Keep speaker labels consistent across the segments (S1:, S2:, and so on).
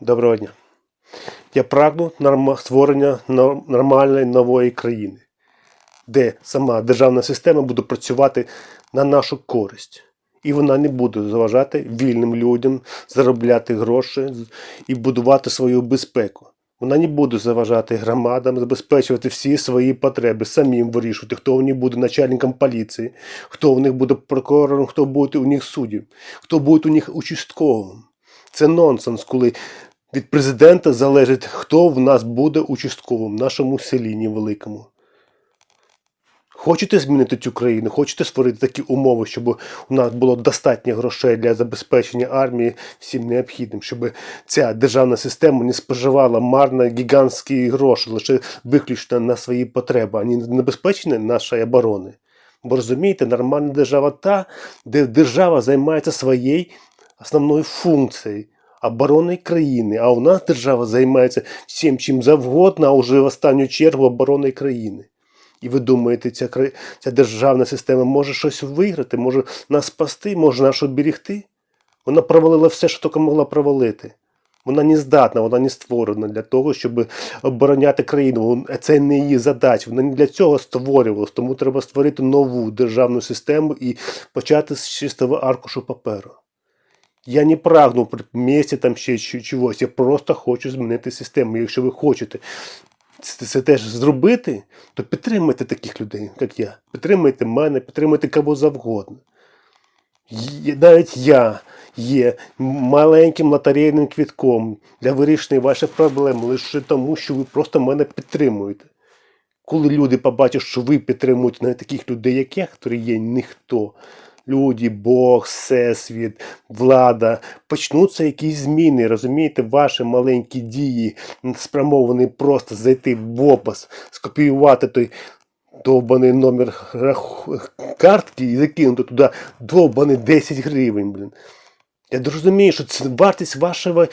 S1: Доброго дня. Я прагну створення нор- нормальної нової країни, де сама державна система буде працювати на нашу користь. І вона не буде заважати вільним людям заробляти гроші і будувати свою безпеку. Вона не буде заважати громадам забезпечувати всі свої потреби, самим вирішувати, хто в них буде начальником поліції, хто в них буде прокурором, хто буде у них суддів, хто буде у них участковим. Це нонсенс, коли від президента залежить, хто в нас буде участковим в нашому селі невеликому. Хочете змінити цю країну, хочете створити такі умови, щоб у нас було достатньо грошей для забезпечення армії всім необхідним, щоб ця державна система не споживала марно гігантські гроші лише виключно на свої потреби, а не небезпечні нашої оборони. Бо розумієте, нормальна держава та, де держава займається своєю основною функцією оборони країни. А у нас держава займається всім чим завгодно, а вже в останню чергу обороною країни. І ви думаєте, ця, ця державна система може щось виграти, може нас спасти, може нас оберігти? Вона провалила все, що тільки могла провалити. Вона не здатна, вона не створена для того, щоб обороняти країну. Це не її задача. Вона не для цього створювалась. Тому треба створити нову державну систему і почати з чистого аркушу паперу. Я не прагну при місці там ще чогось. Я просто хочу змінити систему. Якщо ви хочете це, теж зробити, то підтримуйте таких людей, як я. Підтримуйте мене, підтримуйте кого завгодно. Навіть я є маленьким лотерейним квітком для вирішення ваших проблем лише тому, що ви просто мене підтримуєте. Коли люди побачать, що ви підтримуєте навіть таких людей, як я, які є ніхто, люди, Бог, Всесвіт, влада, почнуться якісь зміни. Розумієте, ваші маленькі дії спрямовані просто зайти в опис, скопіювати той довбаний номер картки і закинути туди довбаний 10 гривень, блін. Я розумію, що це вартість вашого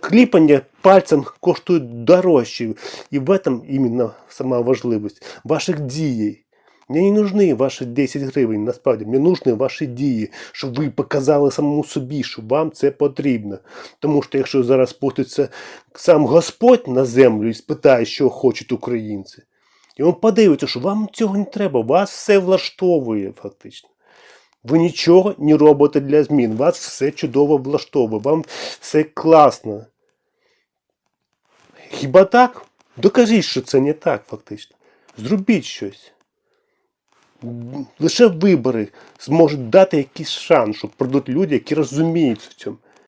S1: кліпання пальцем коштує дорожче. І в этом іменно сама важливість ваших дій. Мені не нужны ваші 10 гривень, насправді, мені нужні ваші дії, щоб ви показали самому собі, що вам це потрібно. Тому що якщо зараз спуститься сам Господь на землю і спитає, що хочуть українці, і він подивиться, що вам цього не треба, вас все влаштовує фактично. Ви нічого не робите для змін, вас все чудово влаштовує, вам все класно. Хіба так? Докажіть, що це не так, фактично. Зробіть щось. Лише вибори зможуть дати якийсь шанс, щоб прийдуть люди, які розуміють в цьому.